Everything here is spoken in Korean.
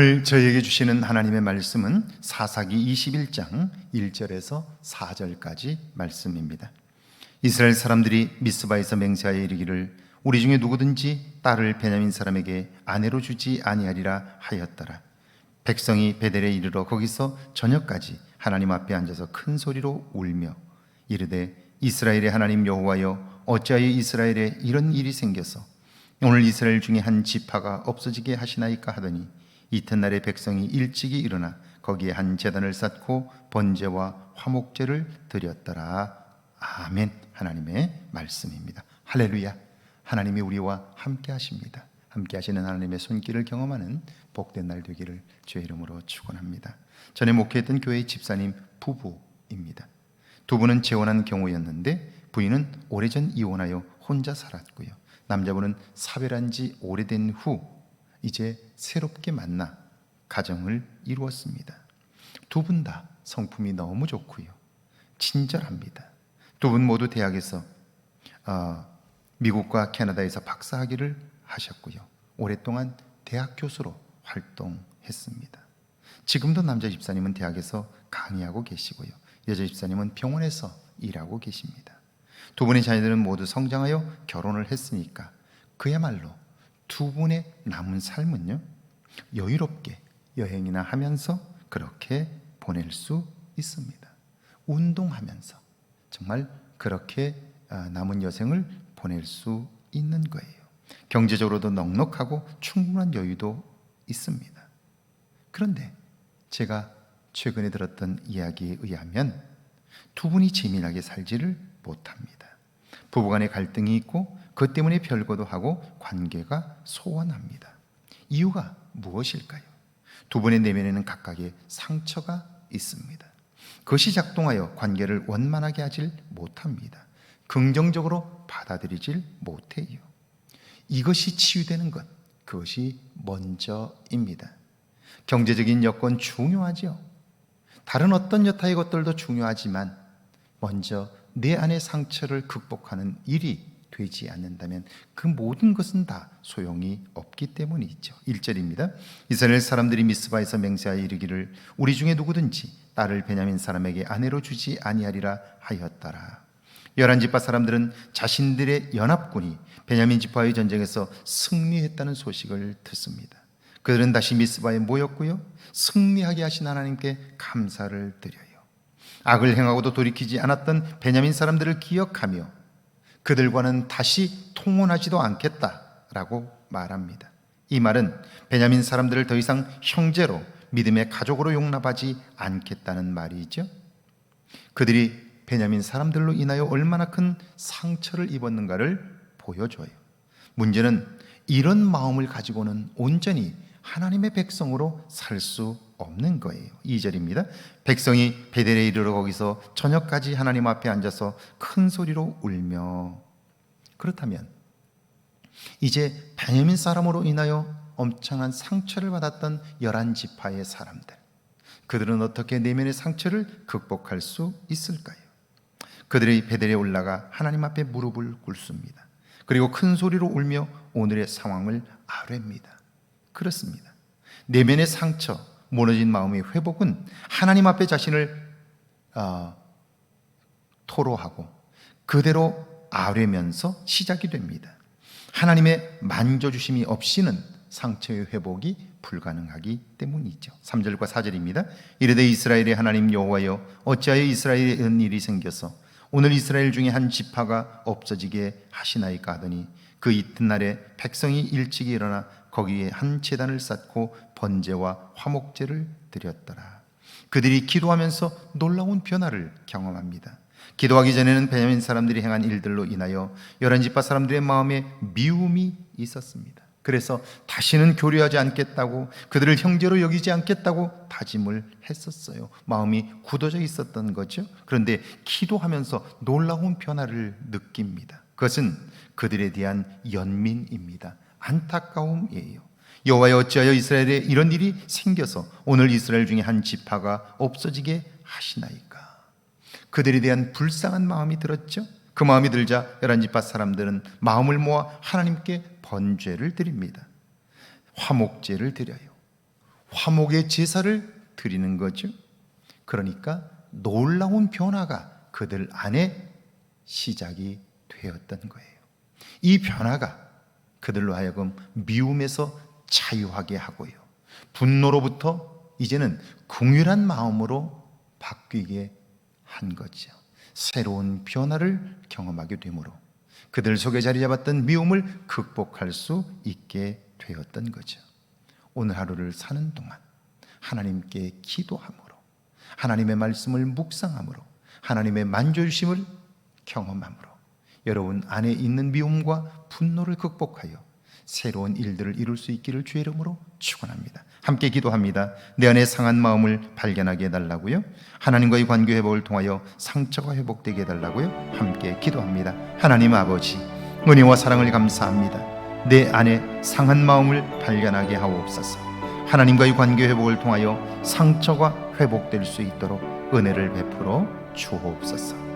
오늘 저희에게 주시는 하나님의 말씀은 사사기 21장 1절에서 4절까지 말씀입니다. 이스라엘 사람들이 미스바에서 맹세하여 이르기를 우리 중에 누구든지 딸을 베냐민 사람에게 아내로 주지 아니하리라 하였더라. 백성이 베델에 이르러 거기서 저녁까지 하나님 앞에 앉아서 큰 소리로 울며 이르되 이스라엘의 하나님 여호와여 어찌하여 이스라엘에 이런 일이 생겨서 오늘 이스라엘 중에 한 지파가 없어지게 하시나이까 하더니 이튿날에 백성이 일찍이 일어나 거기에 한 제단을 쌓고 번제와 화목제를 드렸더라. 아멘. 하나님의 말씀입니다. 할렐루야. 하나님이 우리와 함께 하십니다. 함께 하시는 하나님의 손길을 경험하는 복된 날 되기를 주의 이름으로 축원합니다. 전에 목회했던 교회 집사님 부부입니다. 두 분은 재혼한 경우였는데 부인은 오래전 이혼하여 혼자 살았고요. 남자분은 사별한 지 오래된 후 이제 새롭게 만나 가정을 이루었습니다. 두 분 다 성품이 너무 좋고요. 친절합니다. 두 분 모두 대학에서 어, 미국과 캐나다에서 박사학위를 하셨고요. 오랫동안 대학 교수로 활동했습니다. 지금도 남자 집사님은 대학에서 강의하고 계시고요. 여자 집사님은 병원에서 일하고 계십니다. 두 분의 자녀들은 모두 성장하여 결혼을 했으니까 그야말로 두 분의 남은 삶은요 여유롭게 여행이나 하면서 그렇게 보낼 수 있습니다. 운동하면서 정말 그렇게 아, 남은 여생을 보낼 수 있는 거예요. 경제적으로도 넉넉하고 충분한 여유도 있습니다. 그런데 제가 최근에 들었던 이야기에 의하면 두 분이 재미나게 살지를 못합니다. 부부간의 갈등이 있고 그 때문에 별거도 하고 관계가 소원합니다. 이유가 무엇일까요? 두 분의 내면에는 각각의 상처가 있습니다. 그것이 작동하여 관계를 원만하게 하질 못합니다. 긍정적으로 받아들이질 못해요. 이것이 치유되는 것, 그것이 먼저입니다. 경제적인 여건 중요하죠. 다른 어떤 여타의 것들도 중요하지만 먼저 내 안의 상처를 극복하는 일이 되지 않는다면 그 모든 것은 다 소용이 없기 때문이죠. 1절입니다. 이스라엘 사람들이 미스바에서 맹세하여 이르기를 우리 중에 누구든지 딸을 베냐민 사람에게 아내로 주지 아니하리라 하였더라. 열한 지파 사람들은 자신들의 연합군이 베냐민 지파의 전쟁에서 승리했다는 소식을 듣습니다. 그들은 다시 미스바에 모였고요. 승리하게 하신 하나님께 감사를 드려요. 악을 행하고도 돌이키지 않았던 베냐민 사람들을 기억하며 그들과는 다시 통혼하지도 않겠다라고 말합니다. 이 말은 베냐민 사람들을 더 이상 형제로 믿음의 가족으로 용납하지 않겠다는 말이죠. 그들이 베냐민 사람들로 인하여 얼마나 큰 상처를 입었는가를 보여줘요. 문제는 이런 마음을 가지고는 온전히 하나님의 백성으로 살 수 없는 거예요. 2절입니다. 백성이 베델에 이르러 거기서 저녁까지 하나님 앞에 앉아서 큰 소리로 울며 그렇다면 이제 베냐민 사람으로 인하여 엄청난 상처를 받았던 열한 지파의 사람들 그들은 어떻게 내면의 상처를 극복할 수 있을까요? 그들이 베델에 올라가 하나님 앞에 무릎을 꿇습니다. 그리고 큰 소리로 울며 오늘의 상황을 아뢰입니다. 그렇습니다. 내면의 상처, 무너진 마음의 회복은 하나님 앞에 자신을 어, 토로하고 그대로 아뢰면서 시작이 됩니다. 하나님의 만져주심이 없이는 상처의 회복이 불가능하기 때문이죠. 3절과 4절입니다. 이르되 이스라엘의 하나님 여호와여 어찌하여 이스라엘에 이런 일이 생겨서 오늘 이스라엘 중에 한 지파가 없어지게 하시나이까 하더니 그 이튿날에 백성이 일찍이 일어나 거기에 한 제단을 쌓고 번제와 화목제를 드렸더라. 그들이 기도하면서 놀라운 변화를 경험합니다. 기도하기 전에는 베냐민 사람들이 행한 일들로 인하여 열한 지파 사람들의 마음에 미움이 있었습니다. 그래서 다시는 교류하지 않겠다고 그들을 형제로 여기지 않겠다고 다짐을 했었어요. 마음이 굳어져 있었던 거죠. 그런데 기도하면서 놀라운 변화를 느낍니다. 그것은 그들에 대한 연민입니다. 안타까움이에요. 여호와여 어찌하여 이스라엘에 이런 일이 생겨서 오늘 이스라엘 중에 한 지파가 없어지게 하시나이까? 그들에 대한 불쌍한 마음이 들었죠. 그 마음이 들자 열한 지파 사람들은 마음을 모아 하나님께 번죄를 드립니다. 화목제를 드려요. 화목의 제사를 드리는 거죠. 그러니까 놀라운 변화가 그들 안에 시작이 되었던 거예요. 이 변화가 그들로 하여금 미움에서 자유하게 하고요. 분노로부터 이제는 긍휼한 마음으로 바뀌게 한 거죠. 새로운 변화를 경험하게 되므로 그들 속에 자리 잡았던 미움을 극복할 수 있게 되었던 거죠. 오늘 하루를 사는 동안 하나님께 기도함으로 하나님의 말씀을 묵상함으로 하나님의 만져주심을 경험함으로 여러분 안에 있는 미움과 분노를 극복하여 새로운 일들을 이룰 수 있기를 주의 이름으로 축원합니다. 함께 기도합니다. 내 안에 상한 마음을 발견하게 해달라고요. 하나님과의 관계 회복을 통하여 상처가 회복되게 해달라고요. 함께 기도합니다. 하나님 아버지 은혜와 사랑을 감사합니다. 내 안에 상한 마음을 발견하게 하옵소서. 하나님과의 관계 회복을 통하여 상처가 회복될 수 있도록 은혜를 베풀어 주옵소서.